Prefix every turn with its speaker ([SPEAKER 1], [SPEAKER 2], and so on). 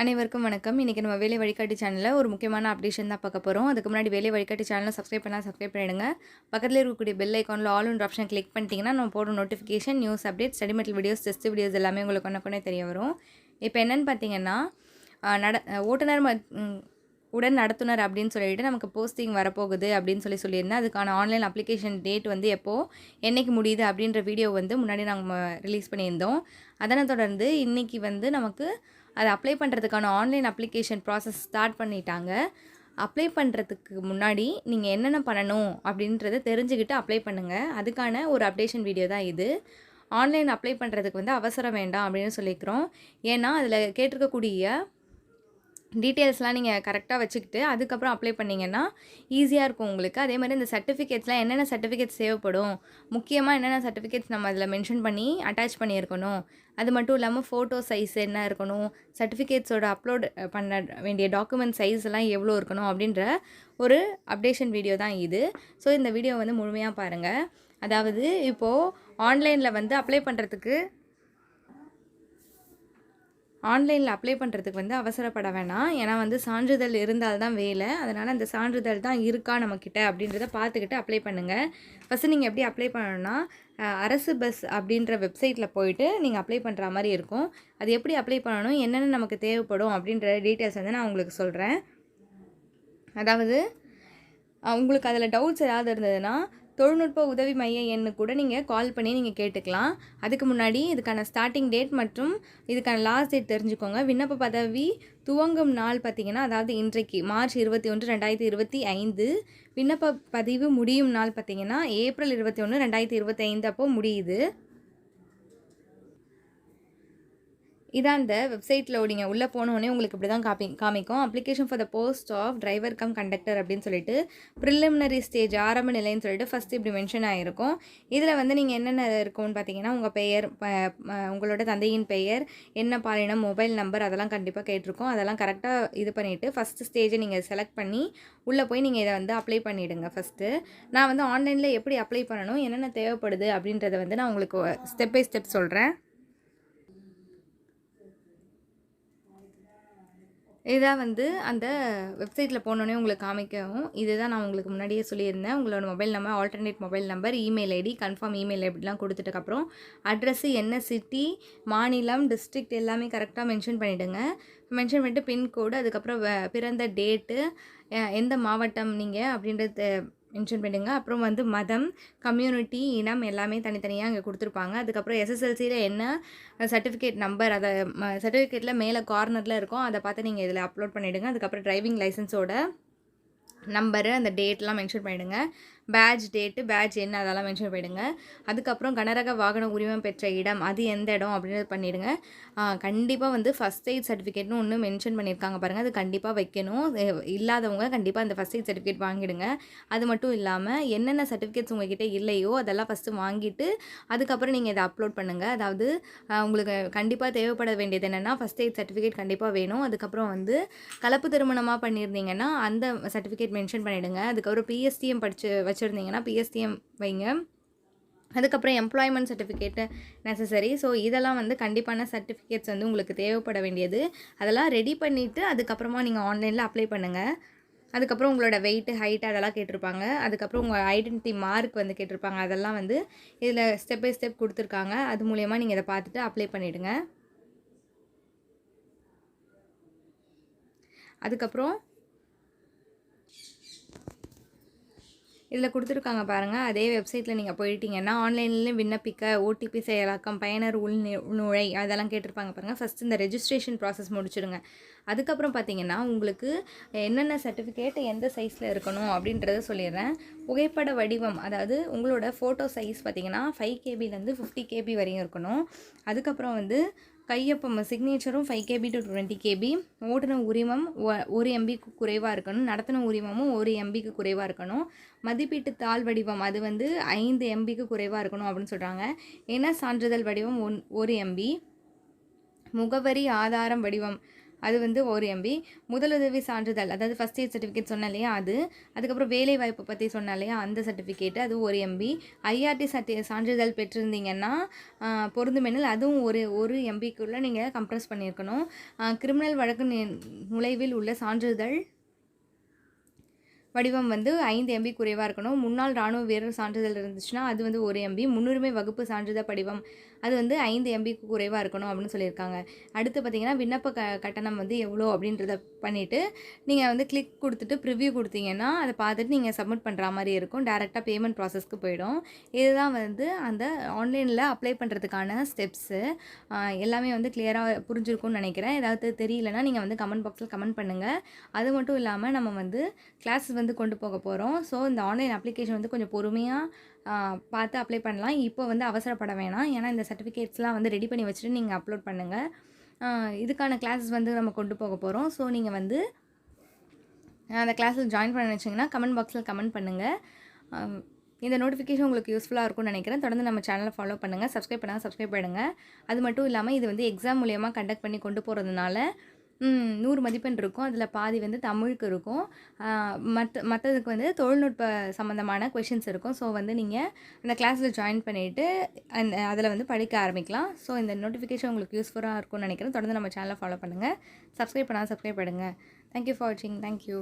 [SPEAKER 1] அனைவருக்கும் வணக்கம். இன்றைக்கி நம்ம வேலை வழிகாட்டி சேனலில் ஒரு முக்கியமான அப்டேஷன் தான் பார்க்க போகிறோம் அதுக்கு முன்னாடி வேலை வழிகாட்டி சேனலை சப்ஸ்கிரைப் பண்ணால் சப்ஸ்கிரைப் பண்ணிடுங்க. பக்கத்தில் இருக்கக்கூடிய பெல் ஐக்கானில் ஆல் ஒன் ஆப்ஷன் கிளிக் பண்ணிட்டீங்கன்னா நம்ம போடுற notification news update study material videos test videos எல்லாமே உங்களுக்கு ஒன்று தெரிய வரும். இப்போ என்னென்னு பார்த்தீங்கன்னா நட ஓட்டுநர் உடன் நடத்துனர் அப்படின்னு சொல்லிட்டு நமக்கு போஸ்டிங் வரப்போகுது அப்படின்னு சொல்லி சொல்லியிருந்தேன். அதுக்கான ஆன்லைன் அப்ளிகேஷன் டேட் வந்து எப்போது என்றைக்கு முடியுது அப்படின்ற வீடியோ வந்து முன்னாடி நாங்கள் ரிலீஸ் பண்ணியிருந்தோம். அதனை தொடர்ந்து இன்றைக்கி வந்து நமக்கு அதை அப்ளை பண்ணுறதுக்கான ஆன்லைன் அப்ளிகேஷன் ப்ராசஸ் ஸ்டார்ட் பண்ணிட்டாங்க. அப்ளை பண்ணுறதுக்கு முன்னாடி நீங்கள் என்னென்ன பண்ணணும் அப்படின்றத தெரிஞ்சுக்கிட்டு அப்ளை பண்ணுங்கள் அதுக்கான ஒரு அப்டேஷன் வீடியோ தான் இது. ஆன்லைன் அப்ளை பண்ணுறதுக்கு வந்து அவசரம் வேண்டாம் அப்படின்னு சொல்லிக்கிறோம். ஏன்னா அதில் கேட்டிருக்கக்கூடிய டீட்டெயில்ஸ்லாம் நீங்கள் கரெக்டாக வச்சுக்கிட்டு அதுக்கப்புறம் அப்ளை பண்ணிங்கன்னா ஈஸியாக இருக்கும் உங்களுக்கு. அதே மாதிரி இந்த சர்டிஃபிகேட்ஸ்லாம் என்னென்ன சர்டிஃபிகேட்ஸ் தேவைப்படும்? முக்கியமாக என்னென்ன சர்டிஃபிகேட்ஸ் நம்ம அதில் மென்ஷன் பண்ணி அட்டாச் பண்ணியிருக்கணும்? அது மட்டும் இல்லாமல் ஃபோட்டோ சைஸ் என்ன இருக்கணும்? சர்டிஃபிகேட்ஸோட அப்லோட் பண்ண வேண்டிய டாக்குமெண்ட் சைஸ் எல்லாம் எவ்வளோ இருக்கணும்? அப்படின்ற ஒரு அப்டேஷன் வீடியோ தான் இது. ஸோ இந்த வீடியோ வந்து முழுமையாக பாருங்கள் அதாவது இப்போது ஆன்லைனில் வந்து அப்ளை பண்ணுறதுக்கு ஆன்லைனில் அப்ளை பண்ணுறதுக்கு வந்து அவசரப்பட வேணாம். ஏன்னா வந்து சான்றிதழ் இருந்தால் தான் வேலை. அதனால் அந்த சான்றிதழ் தான் இருக்கா நம்மக்கிட்ட அப்படின்றத பார்த்துக்கிட்டு அப்ளை பண்ணுங்கள் ஃபஸ்ட்டு நீங்கள் எப்படி அப்ளை பண்ணணும்னா அரசு பஸ் அப்படின்ற வெப்சைட்டில் போயிட்டு நீங்கள் அப்ளை பண்ணுற மாதிரி இருக்கும். அது எப்படி அப்ளை பண்ணணும் என்னென்ன நமக்கு தேவைப்படும் அப்படின்ற டீட்டெயில்ஸ் வந்து நான் உங்களுக்கு சொல்கிறேன் அதாவது உங்களுக்கு அதில் டவுட்ஸ் ஏதாவது இருந்ததுன்னா தொழில்நுட்ப உதவி மைய எண்ணு கூட நீங்கள் கால் பண்ணி நீங்கள் கேட்டுக்கலாம். அதுக்கு முன்னாடி இதுக்கான ஸ்டார்டிங் டேட் மற்றும் இதுக்கான லாஸ்ட் டேட் தெரிஞ்சுக்கோங்க. விண்ணப்ப பதவி துவங்கும் நாள் பார்த்தீங்கன்னா அதாவது இன்றைக்கு மார்ச் இருபத்தி ஒன்று ரெண்டாயிரத்தி இருபத்தி ஐந்து. விண்ணப்ப பதிவு முடியும் நாள் பார்த்தீங்கன்னா ஏப்ரல் இருபத்தி ஒன்று ரெண்டாயிரத்தி இருபத்தி ஐந்து அப்போ முடியுது. இதான் அந்த வெப்சைட்டில் நீங்கள் உள்ளே போனோடனே உங்களுக்கு இப்படி தான் காப்பி காமிக்கும். Application for the post of driver cum conductor அப்படின்னு சொல்லிட்டு ப்ரிலிமினரி ஸ்டேஜ் ஆரம்ப நிலைன்னு சொல்லிட்டு ஃபஸ்ட்டு இப்படி மென்ஷன் ஆகிருக்கும் இதில் வந்து நீங்கள் என்னென்ன இருக்கும்னு பார்த்தீங்கன்னா உங்கள் பெயர் உங்களோட தந்தையின் பெயர் என்ன பாலினம் மொபைல் நம்பர் அதெல்லாம் கண்டிப்பாக கேட்டிருக்கோம். அதெல்லாம் கரெக்டாக இது பண்ணிவிட்டு ஃபஸ்ட்டு ஸ்டேஜை நீங்கள் செலக்ட் பண்ணி உள்ளே போய் நீங்கள் இதை வந்து அப்ளை பண்ணிவிடுங்க ஃபஸ்ட்டு நான் வந்து ஆன்லைனில் எப்படி அப்ளை பண்ணணும் என்னென்ன தேவைப்படுது அப்படின்றத வந்து நான் உங்களுக்கு ஸ்டெப் பை ஸ்டெப் சொல்கிறேன் இதான் வந்து அந்த வெப்சைட்டில் போனோடனே உங்களுக்கு காமிக்கவும். இதுதான் நான் உங்களுக்கு முன்னாடியே சொல்லியிருந்தேன். உங்களோட mobile number alternate mobile number email ID confirm email ஐடிலாம் கொடுத்துட்டக்கப்புறம் அட்ரஸ்ஸு என்ன சிட்டி மாநிலம் டிஸ்ட்ரிக்ட் எல்லாமே கரெக்டாக மென்ஷன் பண்ணிவிடுங்க மென்ஷன் பண்ணிட்டு பின்கோடு அதுக்கப்புறம் வ- பிறந்த டேட்டு எந்த மாவட்டம் நீங்கள் அப்படின்றது மென்ஷன் பண்ணிடுங்க. அப்புறம் வந்து மதம் கம்யூனிட்டி இனம் எல்லாமே தனித்தனியாக அங்கே கொடுத்துருப்பாங்க. அதுக்கப்புறம் எஸ்எஸ்எல்சியில் என்ன சர்டிஃபிகேட் நம்பர் அதை சர்டிஃபிகேட்டில் மேலே கார்னரில் இருக்கும் அதை பார்த்து நீங்கள் இதில் அப்லோட் பண்ணிவிடுங்க அதுக்கப்புறம் டிரைவிங் லைசன்ஸோட நம்பரு அந்த டேட்லாம் மென்ஷன் பண்ணிவிடுங்க பேட்ச் டேட்டு பேட்ச் என்ன அதெல்லாம் மென்ஷன் பண்ணிவிடுங்க அதுக்கப்புறம் கனரக வாகன உரிமம் பெற்ற இடம் அது எந்த இடம் அப்படின்றது பண்ணிவிடுங்க கண்டிப்பாக வந்து ஃபஸ்ட் எய்ட் சர்டிஃபிகேட்னு ஒன்று மென்ஷன் பண்ணியிருக்காங்க பாருங்கள் அது கண்டிப்பாக வைக்கணும். இல்லாதவங்க கண்டிப்பாக அந்த ஃபஸ்ட் எய்ட் சர்டிஃபிகேட் வாங்கிடுங்க. அது மட்டும் இல்லாமல் என்னென்ன சர்டிஃபிகேட்ஸ் உங்ககிட்ட இல்லையோ அதெல்லாம் ஃபஸ்ட்டு வாங்கிட்டு அதுக்கப்புறம் நீங்கள் இதை அப்லோட் பண்ணுங்கள் அதாவது உங்களுக்கு கண்டிப்பாக தேவைப்பட வேண்டியது என்னென்னா ஃபஸ்ட் எய்ட் சர்டிஃபிகேட் கண்டிப்பாக வேணும். அதுக்கப்புறம் வந்து கலப்பு திருமணமாக பண்ணியிருந்தீங்கன்னா அந்த சர்டிஃபிகேட் மென்ஷன் பண்ணிவிடுங்க அதுக்கப்புறம் பிஎஸ்டிஎம் படித்து வச்சு வச்சுருந்தீங்கன்னா பிஎஸ்டிஎம் வைங்க. அதுக்கப்புறம் எம்ப்ளாய்மெண்ட் சர்டிஃபிகேட்டு நெசசரி ஸோ இதெல்லாம் வந்து கண்டிப்பான சர்டிஃபிகேட்ஸ் வந்து உங்களுக்கு தேவைப்பட வேண்டியது. அதெல்லாம் ரெடி பண்ணிவிட்டு அதுக்கப்புறமா நீங்கள் ஆன்லைனில் அப்ளை பண்ணுங்கள் அதுக்கப்புறம் உங்களோட வெயிட்டு ஹைட் அதெல்லாம் கேட்டிருப்பாங்க. அதுக்கப்புறம் உங்கள் ஐடென்டிட்டி மார்க் வந்து கேட்டிருப்பாங்க. அதெல்லாம் வந்து இதில் ஸ்டெப் பை ஸ்டெப் கொடுத்துருக்காங்க. அது மூலயமா நீங்கள் இதை பார்த்துட்டு அப்ளை பண்ணிவிடுங்க அதுக்கப்புறம் இதில் கொடுத்துருக்காங்க பாருங்கள் அதே வெப்சைட்டில் நீங்கள் போயிட்டீங்கன்னா ஆன்லைன்லேயும் விண்ணப்பிக்க ஓடிபி செயலாக்கம் பயனர் உள் நுழை அதெல்லாம் கேட்டிருப்பாங்க பாருங்கள் ஃபஸ்ட் இந்த ரெஜிஸ்ட்ரேஷன் ப்ராசஸ் முடிச்சுடுங்க. அதுக்கப்புறம் பார்த்தீங்கன்னா உங்களுக்கு என்னென்ன சர்டிஃபிகேட் எந்த சைஸில் இருக்கணும் அப்படின்றத சொல்லிடுறேன். புகைப்பட வடிவம் அதாவது உங்களோட ஃபோட்டோ சைஸ் பார்த்தீங்கன்னா ஃபைவ் கேபிலேருந்து ஃபிஃப்டி கேபி வரையும் இருக்கணும். அதுக்கப்புறம் வந்து கையொப்பம் சிக்னேச்சரும் five KB to twenty KB ஓட்டுன உரிமம் ஒரு எம்பிக்கு குறைவாக இருக்கணும். நடத்தின உரிமமும் ஒரு எம்பிக்கு குறைவாக இருக்கணும். மதிப்பீட்டு தாள் வடிவம் அது வந்து ஐந்து எம்பிக்கு குறைவாக இருக்கணும் அப்படின்னு சொல்கிறாங்க ஏன்னா சான்றிதழ் வடிவம் ஒன் ஒரு எம்பி முகவரி ஆதாரம் வடிவம் அது வந்து ஒரு எம்பி முதலுதவி சான்றிதழ் அதாவது ஃபஸ்ட் எய்ட் சர்டிஃபிகேட் சொன்னேன் இல்லையா அது? அதுக்கப்புறம் வேலை வாய்ப்பு பற்றி சொன்னேன் இல்லையா அந்த சர்டிஃபிகேட் அது ஒரு எம்பி ஐஆர்டி சர்டி சான்றிதழ் பெற்றிருந்தீங்கன்னா பொருந்துமெனில் அதுவும் ஒரு ஒரு எம்பிக்குள்ளே நீங்கள் கம்ப்ரஸ் பண்ணியிருக்கணும். கிரிமினல் வழக்கு நி- நுழைவில் உள்ள சான்றிதழ் வடிவம் வந்து ஐந்து எம்பி குறைவாக இருக்கணும். முன்னாள் ராணுவ வீரர் சான்றிதழ் இருந்துச்சுன்னா அது வந்து ஒரு எம்பி முன்னுரிமை வகுப்பு சான்றிதழ் படிவம் அது வந்து ஐந்து எம்பிக்கு குறைவாக இருக்கணும் அப்படின்னு சொல்லியிருக்காங்க. அடுத்து பார்த்தீங்கன்னா விண்ணப்ப க கட்டணம் வந்து எவ்வளோ அப்படின்றத பண்ணிவிட்டு நீங்கள் வந்து கிளிக் கொடுத்துட்டு ப்ரிவ்யூ கொடுத்தீங்கன்னா அதை பார்த்துட்டு நீங்கள் சப்மிட் பண்ணுற மாதிரி இருக்கும். டேரெக்டாக பேமெண்ட் ப்ராசஸ்க்கு போயிடும். இதுதான் வந்து அந்த ஆன்லைனில் அப்ளை பண்ணுறதுக்கான ஸ்டெப்ஸு எல்லாமே வந்து கிளியராக புரிஞ்சிருக்கும்னு நினைக்கிறேன். ஏதாவது தெரியலனா நீங்கள் வந்து கமெண்ட் பாக்ஸில் கமெண்ட் பண்ணுங்கள் அது மட்டும் இல்லாமல் நம்ம வந்து கிளாஸஸ் வந்து கொண்டு போக போகிறோம் ஸோ இந்த ஆன்லைன் அப்ளிகேஷன் வந்து கொஞ்சம் பொறுமையாக பார்த்து அப்ளை பண்ணலாம். இப்போ வந்து அவசரப்பட வேணாம். ஏன்னா இந்த சர்டிஃபிகேட்ஸ்லாம் வந்து ரெடி பண்ணி வச்சுட்டு நீங்கள் அப்லோட் பண்ணுங்கள் இதுக்கான கிளாஸஸ் வந்து நம்ம கொண்டு போக போகிறோம் ஸோ நீங்கள் வந்து அந்த கிளாஸில் ஜாயின் பண்ண நினச்சிங்கன்னா கமெண்ட் பாக்ஸில் கமெண்ட் பண்ணுங்கள் இந்த நோட்டிஃபிகேஷன் உங்களுக்கு யூஸ்ஃபுல்லாக இருக்கும்னு நினைக்கிறேன். தொடர்ந்து நம்ம சேனலை ஃபாலோ பண்ணுங்கள் சப்ஸ்கிரைப் பண்ணால் சப்ஸ்கிரைப் பண்ணுங்கள் அது மட்டும் இல்லாமல் இது வந்து எக்ஸாம் மூலியமாக கண்டக்ட் பண்ணி கொண்டு போகிறதுனால நூறு மதிப்பெண் இருக்கும். அதில் பாதி வந்து தமிழுக்கு இருக்கும். மற்ற மற்றதுக்கு வந்து தொழில்நுட்ப சம்மந்தமான கொஷின்ஸ் இருக்கும். ஸோ வந்து நீங்கள் அந்த கிளாஸில் ஜாயின் பண்ணிவிட்டு அந்த அதில் வந்து படிக்க ஆரம்பிக்கலாம். ஸோ இந்த நோட்டிஃபிகேஷன் உங்களுக்கு யூஸ்ஃபுல்லாக இருக்கும்னு நினைக்கிறேன். தொடர்ந்து நம்ம சேனலை ஃபாலோ பண்ணுங்கள் சப்ஸ்கிரைப் பண்ணால் சப்ஸ்கிரைப் பண்ணுங்கள் தேங்க்யூ ஃபார் வாட்சிங் தேங்க்யூ